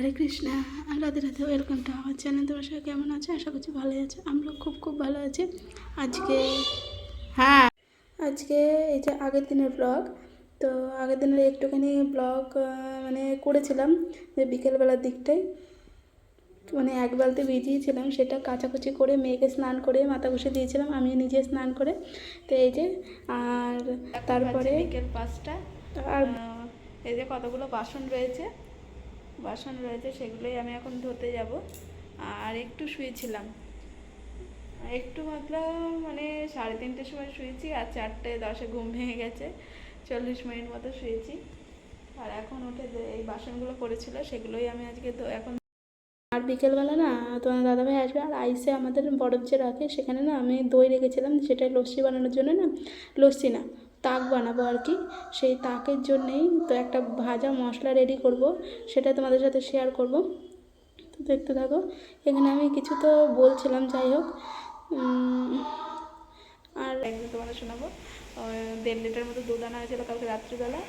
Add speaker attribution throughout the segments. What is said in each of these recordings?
Speaker 1: Hare Krishna Radhe Radhe welcome to আমার channel তোমার সবাই কেমন আছে? আশা করছি ভালো আছে। আমরা খুব খুব ভালো আছি। আজকে হ্যাঁ আজকে এই যে আগের দিনের ব্লগ তো আগের দিনের একটুখানি ব্লগ মানে করেছিলাম যে বিকেলবেলার দিকটায়। মানে এক বালতি ভিজিয়েছিলাম সেটা কাচাকুচি করে মেয়েকে স্নান করে মাথা ঘষে দিয়েছিলাম আমি নিজে স্নান করে। তো এই যে আর তারপরে
Speaker 2: বিকেল পাঁচটা।
Speaker 1: আর
Speaker 2: এই যে কতগুলো বাসন রয়েছে বাসন রয়েছে সেগুলোই আমি এখন ধুতে যাব। আর একটু শুয়েছিলাম। একটু মাত্র মানে সাড়ে তিনটের সময় শুয়েছি আর চারটে দশে ঘুম ভেঙে গেছে। চল্লিশ মিনিট মতো শুয়েছি। আর এখন উঠে এই বাসনগুলো পড়েছিল সেগুলোই আমি আজকে এখন
Speaker 1: আর বিকেলবেলা না তোমার দাদাভাই আসবে আর আইসে আমাদের বরফ যে রাখে সেখানে না আমি দই রেখেছিলাম সেটাই লস্যি বানানোর জন্য না, লস্যি না তাক বানাবো আর কি। সেই তাকের জন্যেই তো একটা ভাজা মশলা রেডি করব, সেটা তোমাদের সাথে শেয়ার করব। তো দেখতে থাকো, এখানে আমি কিছু তো বলছিলাম, যাই হোক। আর
Speaker 2: একদিন তোমাদের শোনাবো। দেড় লিটার মতো দুধ আনা হয়েছিল কালকে রাত্রিবেলা,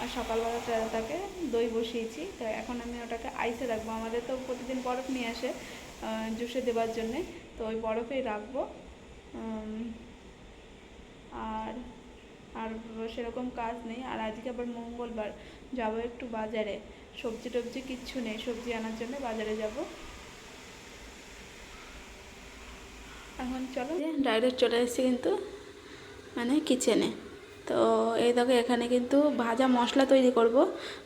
Speaker 2: আর সকালবেলা তাকে দই বসিয়েছি। তো এখন আমি ওটাকে আইসে রাখব। আমাদের তো প্রতিদিন বরফ নিয়ে আসে জুসে দেওয়ার জন্যে। তো ওই বরফেই রাখব। আর সেরকম কাজ নেই। আর আজকে আবার মঙ্গলবার, যাব একটু বাজারে। সবজি টবজি কিচ্ছু নেই, সবজি আনার জন্য বাজারে যাব। এখন চলো।
Speaker 1: ডাইরেক্ট চলে এসেছি কিন্তু মানে কিচেনে তো এই দেখো এখানে কিন্তু ভাজা মশলা তৈরি করব।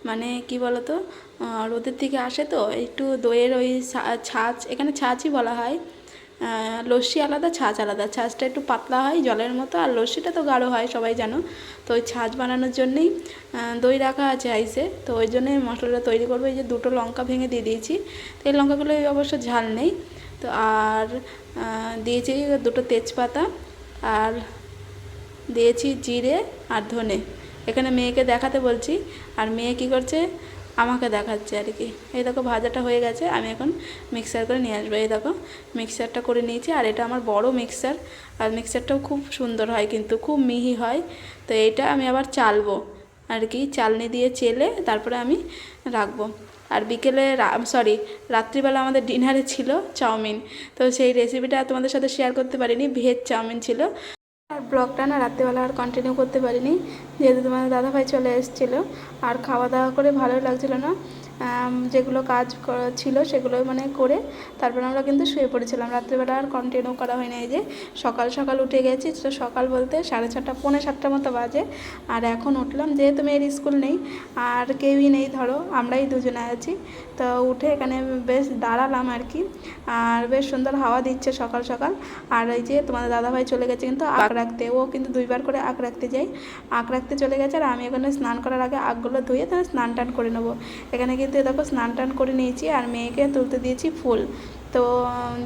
Speaker 1: মানে কি বলতো রোদের থেকে আসে তো, একটু দইয়ের ওই ছাঁচ, এখানে ছাঁচই বলা হয়। লস্যি আলাদা, ছাঁচ আলাদা। ছাঁচটা একটু পাতলা হয়, জলের মতো, আর লস্যিটা তো গাঢ় হয়, সবাই জানো। তো ওই ছাঁচ বানানোর জন্যেই দই রাখা আছে আইসে। তো ওই জন্যই মশলাটা তৈরি করব। এই যে দুটো লঙ্কা ভেঙে দিয়ে দিয়েছি। তো এই লঙ্কাগুলো অবশ্য ঝাল নেই। তো আর দিয়েছি দুটো তেজপাতা আর দিয়েছি জিরে আর ধনে। এখানে মেয়েকে দেখাতে বলছি। আর মেয়ে কি করছে? আমাকে দেখাচ্ছে আর কি। এই দেখো ভাজাটা হয়ে গেছে, আমি এখন মিক্সার করে নিয়ে আসব। এই দেখো মিক্সারটা করে নিয়েছি আর এটা আমার বড় মিক্সার আর মিক্সারটাও খুব সুন্দর হয় কিন্তু, খুব মিহি হয়। তো এটা আমি আবার চালবো আর কি, চালনি দিয়ে চেলে তারপরে আমি রাখব। আর বিকেলে সরি রাত্রিবেলা আমাদের ডিনারে ছিল চাউমিন। তো সেই রেসিপিটা তোমাদের সাথে শেয়ার করতে পারিনি ভেজ চাউমিন ছিল। আর ব্লগটা না রাত্রেবেলা আর কন্টিনিউ করতে পারিনি। যেহেতু তোমাদের দাদাভাই চলে এসেছিল, আর খাওয়া দাওয়া করে ভালো লাগছিল না। যেগুলো কাজ ছিল সেগুলো মানে করে তারপরে আমরা কিন্তু শুয়ে পড়েছিলাম। রাত্রিবেলা আর কন্টিনিউ করা হয়নি এই যে সকাল সকাল উঠে গেছি, তো সকাল বলতে সাড়ে ছটা, পৌনে সাতটার মতো বাজে। আর এখন উঠলাম, যেহেতু মেয়ের স্কুল নেই, আর কেউই নেই ধরো, আমরাই দুজনে আছি। তো উঠে এখানে বেশ দাঁড়ালাম আর কি। আর বেশ সুন্দর হাওয়া দিচ্ছে সকাল সকাল। আর এই যে তোমাদের দাদাভাই চলে গেছে কিন্তু আগ রাখতে, ও কিন্তু দুইবার করে আঁক রাখতে যায়। আঁক রাখতে চলে গেছে আর আমি এখানে স্নান করার আগে আগগুলো ধুয়ে তাহলে স্নান টান করে নেব। এখানে কিন্তু দেখো স্নান টান করে নিয়েছি আর মেয়েকে তুলতে দিয়েছি ফুল। তো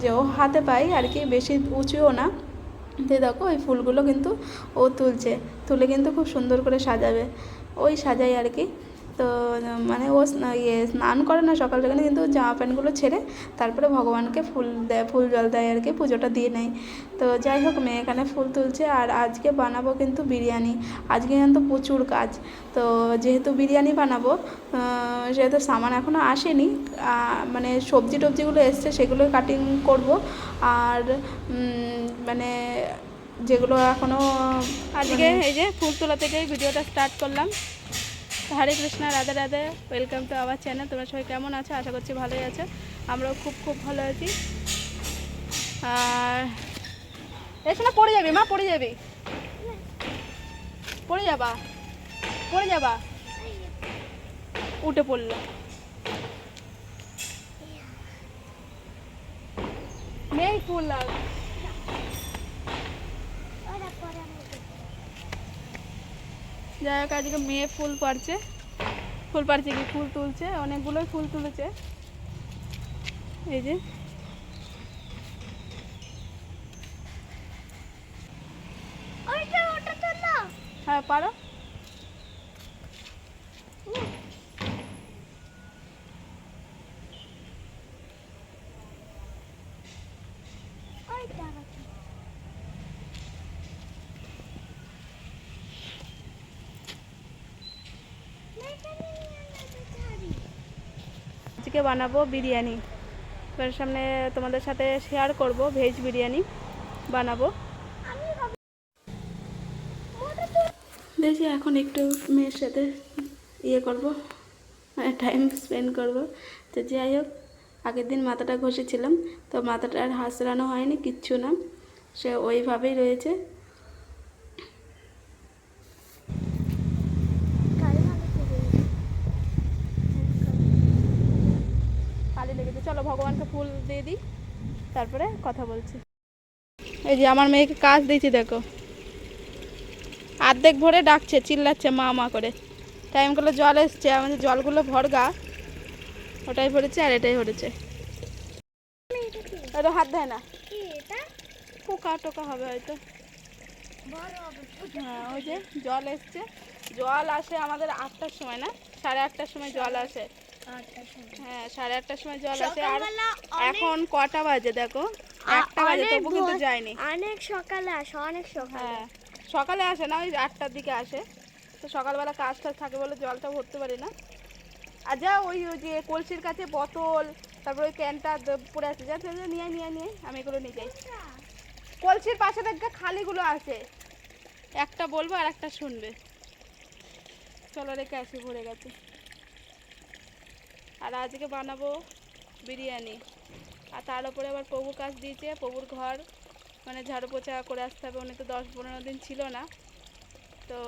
Speaker 1: যে ও হাতে পাই আর কি, বেশি উঁচুও না। দিয়ে দেখো, ওই ফুলগুলো কিন্তু ও তুলছে। তুলে কিন্তু খুব সুন্দর করে সাজাবে। ওই সাজাই আর কি। তো মানে ও ইয়ে স্নান করে না সকাল সকালে কিন্তু জামা প্যান্টগুলো ছেড়ে তারপরে ভগবানকে ফুল দেয় ফুল জল দেয় আর কি পুজোটা দিয়ে নেয়। তো যাই হোক মেয়ে এখানে ফুল তুলছে আর আজকে বানাবো কিন্তু বিরিয়ানি। আজকে কিন্তু প্রচুর কাজ। তো যেহেতু বিরিয়ানি বানাবো সেহেতু সামান এখনও আসেনি মানে সবজি টবজিগুলো এসছে সেগুলো কাটিং করব। আর মানে যেগুলো এখনও
Speaker 2: আজকে এই যে ফুল তোলা থেকেই ভিডিওটা স্টার্ট করলাম। Hare Krishna, Radhe Radhe welcome to our channel তোমরা সবাই কেমন আছো? আশা করছি ভালোই আছো। আমরাও খুব খুব ভালো আছি। আর এসে না পড়ে যাবি, মা, পড়ে যাবি। পড়ে যাবা পড়ে যাবা। উঠে পড়ল। নেই ফুল লাগ যাই হোক আজকে মেয়ে ফুল পারছে ফুল পারছে কি? ফুল তুলছে অনেকগুলোই ফুল তুলেছে। এই যে। হ্যাঁ পারো। আজকে
Speaker 1: বানাবো বিরিয়ানি। এবার সামনে তোমাদের সাথে শেয়ার করব ভেজ বিরিয়ানি বানাবো। দেখি এখন একটু মেয়ের সাথে ইয়ে করব মানে টাইম স্পেন্ড করব। তো যাই হোক, আগের দিন মাথাটা ঘষেছিলাম, তো মাথাটা আর হাসড়ানো হয়নি, কিচ্ছু না। সে ওইভাবেই রয়েছে কালি লেগেছে চলো ভগবানকে ফুল দিয়ে দিই তারপরে কথা বলছি। এই যে আমার মেয়েকে কাজ দিয়েছি দেখো। অর্ধেক ভরে ডাকছে চিল্লাচ্ছে মা মা করে। টাইম টাইমগুলো জল এসছে আমাদের জলগুলো ভরগা। ওটাই ভরেছে আর এটাই ভরেছে। ওটা হাত দেয় না। পোকা টোকা হবে হয়তো। হ্যাঁ ওই যে জল এসছে। জল আসে আমাদের আটটার সময় না? সাড়ে আটটার সময় জল আসে। হ্যাঁ সাড়ে আটটার সময় জল আসে। আর এখন কটা বাজে দেখো? একটা বাজে তবু কিন্তু যায়নি।
Speaker 3: অনেক সকালে আসে অনেক সকালে।
Speaker 1: হ্যাঁ সকালে আসে না ওই আটটার দিকে আসে। তো সকালবেলা কাজ টাজ থাকে বলে জলটা ভরতে পারি না। আর যা ওই ওই যে কলসির কাছে বোতল তারপর ওই ক্যানটা পড়ে আছে। যা, নিয়ে নিয়ে নিয়ে আমি এগুলো নিয়ে যাই। কলসির পাশে দেখবে খালিগুলো আছে। একটা বলব আর একটা শুনবে। চলো রেখে আসি ভরে গেছে। আর আজকে বানাবো বিরিয়ানি। আর তার উপরে আবার প্রভু কাজ দিয়েছে, প্রভুর ঘর। মানে ঝাড়ু পোছা করে আসতে হবে, উনি তো দশ পনেরো দিন ছিল না। তো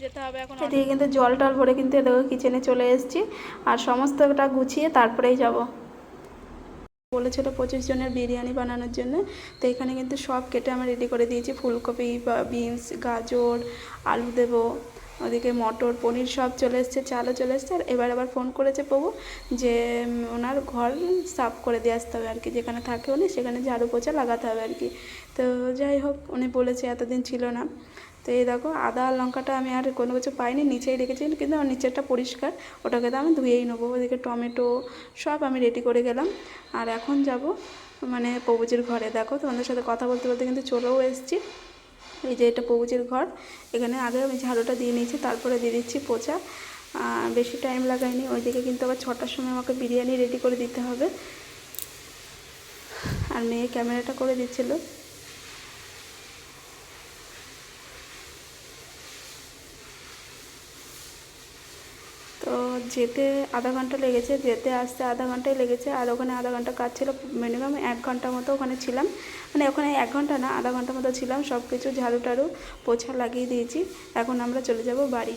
Speaker 1: যেতে হবে এখন এদিকে কিন্তু জল টল ভরে কিন্তু দেখো কিচেনে চলে এসেছি। আর সমস্তটা গুছিয়ে তারপরেই যাব। বলেছিল পঁচিশ জনের বিরিয়ানি বানানোর জন্য। তো এখানে কিন্তু সব কেটে আমি রেডি করে দিয়েছি। ফুলকপি বিনস গাজর, আলু দেবো। ওদিকে মটর, পনির সব চলে এসছে, চালও চলে এসছে। আর এবার আবার ফোন করেছে প্রভু যে ওনার ঘর সাফ করে দিয়ে আসতে হবে আর কি। যেখানে থাকে উনি, সেখানে ঝাড়ু পোছা লাগাতে হবে আর কি। তো যাই হোক, উনি বলেছে এতদিন ছিল না। তো এই দেখো, আদা লঙ্কাটা আমি আর কোনো কিছু পাইনি, নিচেই রেখেছি, কিন্তু আমার নিচেরটা পরিষ্কার। ওটাকে তো আমি ধুয়েই নেব। ওদিকে টমেটো সব আমি রেডি করে গেলাম। আর এখন যাব মানে প্রভুজির ঘরে। দেখো, তোমাদের সাথে কথা বলতে বলতে কিন্তু চলেও এসেছি। এই যে এটা পৌজির ঘর। এখানে আগে আমি ঝাড়ুটা দিয়ে নিয়েছি, তারপরে দিয়ে দিচ্ছি পোচা। বেশি টাইম লাগায়নি ওইদিকে কিন্তু আবার ছটার সময় আমাকে বিরিয়ানি রেডি করে দিতে হবে। আর মেয়ে ক্যামেরাটা করে দিচ্ছিল তো যেতে আধা ঘণ্টা লেগেছে, যেতে আসতে আধা ঘন্টাই লেগেছে, আর ওখানে আধা ঘণ্টা কাজ ছিল মিনিমাম এক ঘণ্টা মতো ওখানে ছিলাম। মানে ওখানে এক ঘণ্টা না, আধা ঘণ্টা মতো ছিলাম সব কিছু ঝাড়ু টাড়ু পোছা লাগিয়ে দিয়েছি। এখন আমরা চলে যাব বাড়ি।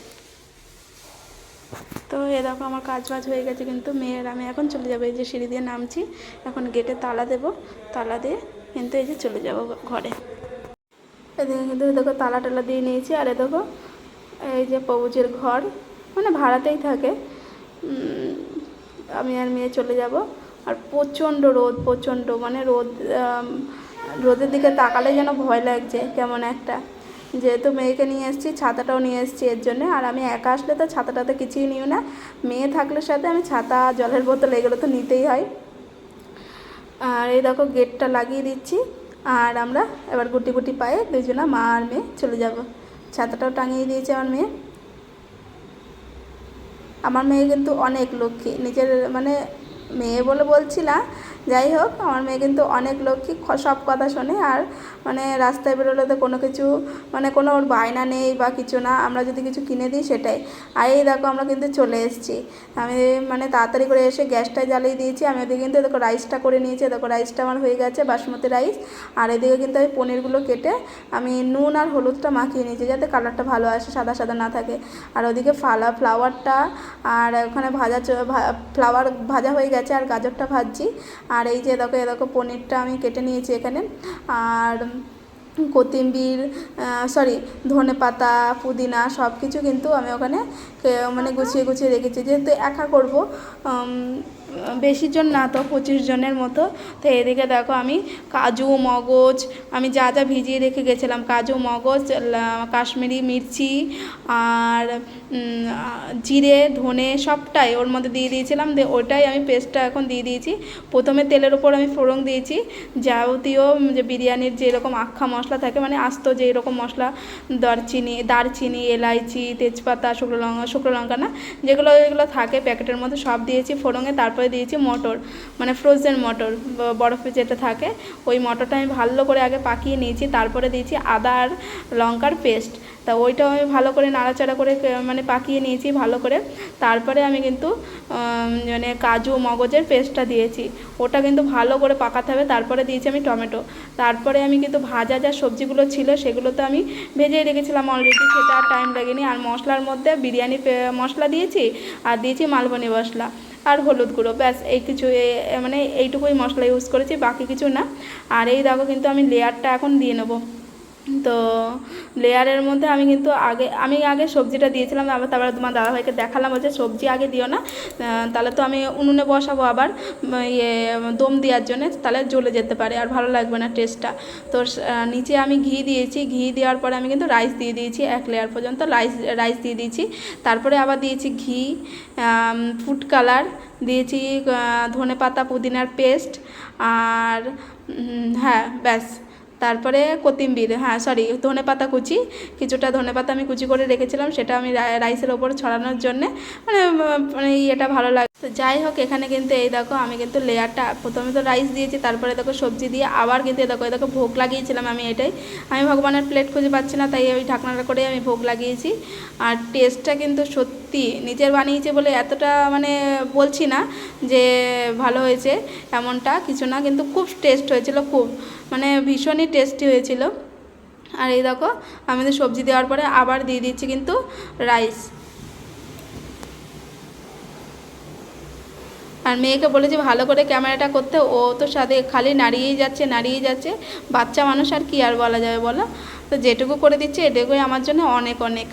Speaker 1: তো এ দেখো আমার কাজ বাজ হয়ে গেছে কিন্তু, মেয়ের আমি এখন চলে যাব, এই যে সিঁড়ি দিয়ে নামছি। এখন গেটে তালা দেবো, তালা দিয়ে কিন্তু এই যে চলে যাব ঘরে। এদিকে কিন্তু দেখো তালা টালা দিয়ে নিয়েছি, আর এ দেখো এই যে প্রভুজির ঘর মানে ভাড়াতেই থাকে। আমি আর মেয়ে চলে যাব। আর প্রচণ্ড রোদ, প্রচণ্ড মানে রোদ রোদের দিকে তাকালে যেন ভয় লাগছে, কেমন একটা। যেহেতু মেয়েকে নিয়ে এসেছি, ছাতাটাও নিয়ে এসেছি এর জন্য। আর আমি একা আসলে তো ছাতাটাতে কিছুই নিও না। মেয়ে থাকলে সাথে আমি ছাতা, জলের বোতল এগুলো তো নিতেই হয়। আর এই দেখো গেটটা লাগিয়ে দিচ্ছি। আর আমরা এবার গুটি গুটি পায়ে দুজনা মা আর মেয়ে চলে যাব। ছাতাটাও টাঙিয়ে দিয়েছে আমার মেয়ে। আমার মেয়ে কিন্তু অনেক লক্ষ্মী। নিজের মানে মেয়ে বলে বলছি না যাই হোক, আমার মেয়ে কিন্তু অনেক লক্ষ্মী সব কথা শোনে আর মানে রাস্তায় বেরোলে তো কোনো কিছু মানে কোনো ওর বায়না নেই বা কিছু না, আমরা যদি কিছু কিনে দিই সেটাই। আর এই দেখো আমরা কিন্তু চলে এসেছি। আমি মানে তাড়াতাড়ি করে এসে গ্যাসটাই জ্বালিয়ে দিয়েছি, আমি ওদিকে কিন্তু দেখো রাইসটা করে নিয়েছি, দেখো রাইসটা আমার হয়ে গেছে, বাসমতি রাইস। আর এদিকে কিন্তু আমি পনিরগুলো কেটে আমি নুন আর হলুদটা মাখিয়ে নিয়েছি, যাতে কালারটা ভালো আসে, সাদা সাদা না থাকে। আর ওদিকে ফালা, ফ্লাওয়ারটা, আর ওখানে ভাজা ফ্লাওয়ার ভাজা হয়ে গেছে, আর গাজরটা ভাজছি। আর এই যে দেখো দেখো পনিরটা আমি কেটে নিয়েছি এখানে। আর কোতিম্বির সরি ধনে পাতা পুদিনা সব কিছু কিন্তু আমি ওখানে মানে গুছিয়ে গুছিয়ে রেখেছি। যেহেতু একা করব বেশি জন না তো পঁচিশ জনের মতো। তো এদিকে দেখো আমি কাজু, মগজ, আমি যা যা ভিজিয়ে রেখে গেছিলাম, কাজু, মগজ কাশ্মীরি মির্চি আর জিরে, ধনে সবটাই ওর মধ্যে দিয়ে দিয়েছিলাম। দিয়ে ওটাই আমি পেস্টটা এখন দিয়ে দিয়েছি। প্রথমে তেলের ওপর আমি ফোড়ন দিয়েছি। যাবতীয় যে বিরিয়ানির যেরকম আখ্যা মশলা থাকে মানে আস্ত যেই রকম মশলা, দারচিনি দারচিনি, এলাইচি, তেজপাতা, শুকনো লঙ্কা শুকনো লঙ্কা না, যেগুলো, এগুলো থাকে প্যাকেটের মধ্যে সব দিয়েছি ফোড়ঙে তারপরে দিয়েছি মটর মানে ফ্রোজেন মটর বরফে যেটা থাকে, ওই মটরটা আমি ভালো করে আগে পাকিয়ে নিয়েছি, তারপরে দিয়েছি আদা আর লঙ্কার পেস্ট। তা ওইটাও আমি ভালো করে নাড়াচাড়া করে মানে পাকিয়ে নিয়েছি ভালো করে। তারপরে আমি কিন্তু মানে কাজু, মগজের পেস্টটা দিয়েছি। ওটা কিন্তু ভালো করে পাকাতে হবে। তারপরে দিয়েছি আমি টমেটো। তারপরে আমি কিন্তু ভাজা যা সবজিগুলো ছিল সেগুলো তো আমি ভেজেই রেখেছিলাম অলরেডি সেটা আর টাইম লাগেনি। আর মশলার মধ্যে বিরিয়ানি মশলা দিয়েছি, আর দিয়েছি মালবনি মশলা। আর হলুদ গুঁড়ো, ব্যাস, এই কিছু মানে এইটুকুই মশলা ইউজ করেছি, বাকি কিছু না। আর এই দেখো কিন্তু আমি লেয়ারটা এখন দিয়ে নেব। তো লেয়ারের মধ্যে আমি কিন্তু আগে, আমি আগে সবজিটা দিয়েছিলাম, আবার তারপরে তোমার দাদাভাইকে দেখালাম, বলছে সবজি আগে দিও না তাহলে তো আমি উনুনে বসাবো আবার ইয়ে দম দেওয়ার জন্য, তাহলে জ্বলে যেতে পারে আর ভালো লাগবে না টেস্টটা তো নিচে আমি ঘি দিয়েছি, ঘি দেওয়ার পরে আমি কিন্তু রাইস দিয়ে দিয়েছি, এক লেয়ার পর্যন্ত রাইস রাইস দিয়ে দিয়েছি। তারপরে আবার দিয়েছি ঘি ফুড কালার দিয়েছি ধনে পাতা পুদিনার পেস্ট আর হ্যাঁ ব্যাস। তারপরে কোতিম্বির হ্যাঁ সরি ধনে পাতা কুচি কিছুটা ধনে পাতা আমি কুচি করে রেখেছিলাম, সেটা আমি রাইসের ওপর ছড়ানোর জন্যে মানে মানে ইয়েটা ভালো লাগে, তো যাই হোক, এখানে কিন্তু এই দেখো, আমি কিন্তু লেয়ারটা, প্রথমে তো রাইস দিয়েছি, তারপরে দেখো সবজি দিয়ে, আবার কিন্তু এই দেখো এই দেখো ভোগ লাগিয়েছিলাম আমি এটাই, আমি ভগবানের প্লেট খুঁজে পাচ্ছি না, তাই ওই ঢাকনাটা করে আমি ভোগ লাগিয়েছি, আর টেস্টটা কিন্তু সত্যি নিজের বানিয়েছে বলে এতটা মানে বলছি না যে ভালো হয়েছে এমনটা, কিছু না, কিন্তু খুব টেস্ট হয়েছিল, খুব মানে ভীষণই টেস্টি হয়েছিল। আর এই দেখো, আমি তো সবজি দেওয়ার পরে আবার দিয়ে দিচ্ছি কিন্তু রাইস আর মেয়েকে বলেছি ভালো করে ক্যামেরাটা করতে, ও তো সাথে খালি নাড়িয়েই যাচ্ছে নাড়িয়েই যাচ্ছে। বাচ্চা মানুষ আর কি আর বলা যাবে বলো? তো যেটুকু করে দিচ্ছে, এটুকুই আমার জন্য অনেক অনেক।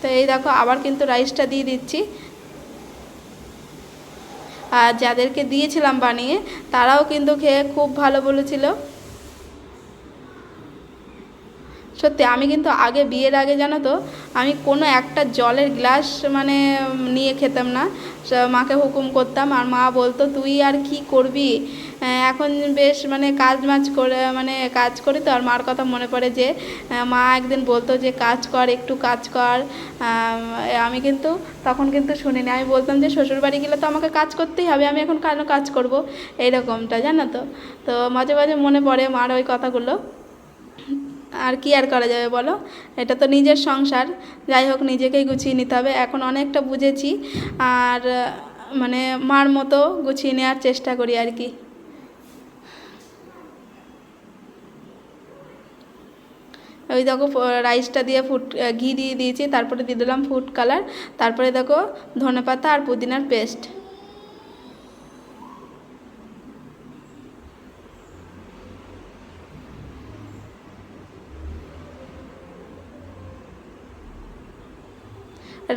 Speaker 1: তো এই দেখো, আবার কিন্তু রাইসটা দিয়ে দিচ্ছি। আর যাদেরকে দিয়েছিলাম বানিয়ে তারাও কিন্তু খেয়ে খুব ভালো বলেছিল। সত্যি, আমি কিন্তু আগে বিয়ের আগে জানো তো, আমি কোনো একটা জলের গ্লাস মানে নিয়ে খেতাম না। মাকে হুকুম করতাম, আর মা বলতো, তুই আর কি করবি? এখন বেশ মানে কাজ মাজ করে মানে কাজ করি তো, আর মার কথা মনে পড়ে যে মা একদিন বলতো যে, কাজ কর, একটু কাজ কর। আমি কিন্তু তখন কিন্তু শুনিনি। আমি বলতাম যে, শ্বশুরবাড়ি গেলে তো আমাকে কাজ করতেই হবে, আমি এখন কেন কাজ করব? এইরকমটা, জানো তো? তো মাঝে মাঝে মনে পড়ে মার ওই কথাগুলো। আর কি আর করা যাবে বলো? এটা তো নিজের সংসার। যাই হোক নিজেকেই গুছিয়ে নিতে হবে। এখন অনেকটা বুঝেছি। আর মানে মার মতো গুছিয়ে নেওয়ার চেষ্টা করি আর কি। ওই দেখো রাইসটা দিয়ে আহ, ঘি দিয়ে দিয়েছি। তারপরে দিয়ে দিলাম ফুড কালার। তারপরে দেখো ধনেপাতা আর পুদিনার পেস্ট।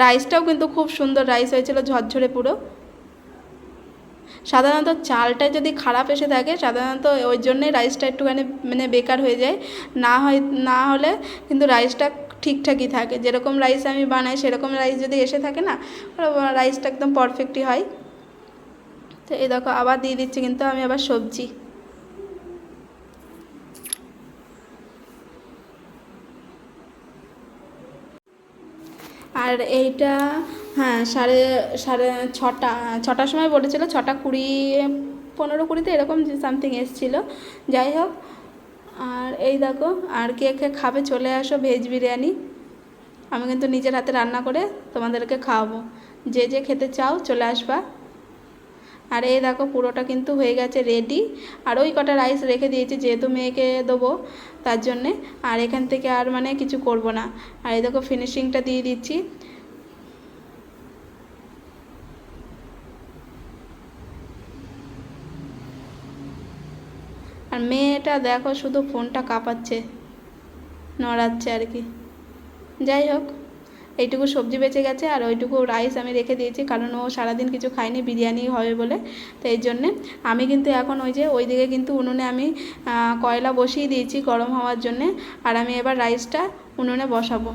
Speaker 1: রাইসটাও কিন্তু খুব সুন্দর রাইস হয়েছিল, ঝরঝরে পুরো। সাধারণত চালটা যদি খারাপ এসে থাকে, সাধারণত ওই জন্যই রাইসটা একটুখানি মানে বেকার হয়ে যায়। না হয়, না হলে কিন্তু রাইসটা ঠিকঠাকই থাকে। যেরকম রাইস আমি বানাই, সেরকম রাইস যদি এসে থাকে না রাইসটা একদম পারফেক্টই হয়। তো এই দেখো, আবার দিয়ে দিচ্ছি কিন্তু আমি আবার সবজি। আর এইটা হ্যাঁ সাড়ে সাড়ে ছটা, ছটার সময় বলেছিলো, ছটা কুড়ি, পনেরো কুড়িতে এরকম সামথিং এসছিলো। যাই হোক, আর এই দেখো, আর কে কে খাবে চলে আসো ভেজ বিরিয়ানি। আমি কিন্তু নিজের হাতে রান্না করে তোমাদেরকে খাওয়াবো। যে যে খেতে চাও চলে আসবা। আর এই দেখো পুরোটা কিন্তু হয়ে গেছে রেডি আর ওই কটা রাইস রেখে দিয়েছি যেহেতু মেয়েকে দেবো, তার জন্যে। আর এখান থেকে আর মানে কিছু করব না। আর এই দেখো ফিনিশিংটা দিয়ে দিচ্ছি। আর মেয়েটা দেখো শুধু ফোনটা কাঁপাচ্ছে, নড়াচ্ছে আর কি। যাই হোক। এইটুকু সবজি বেঁচে গেছে আর ওইটুকু রাইস আমি রেখে দিয়েছি, কারণ ও সারাদিন কিছু খায়নি, বিরিয়ানি হবে বলে। তো এই জন্যে আমি কিন্তু এখন ওই যে ওই দিকে কিন্তু উনুনে আমি কয়লা বসিয়ে দিয়েছি গরম হওয়ার জন্যে, আর আমি এবার রাইসটা উনুনে বসাবো।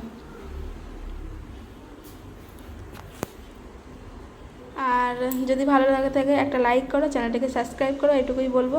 Speaker 1: আর যদি ভালো লাগে থাকে একটা লাইক করো চ্যানেলটাকে সাবস্ক্রাইব করো এটুকুই বলব।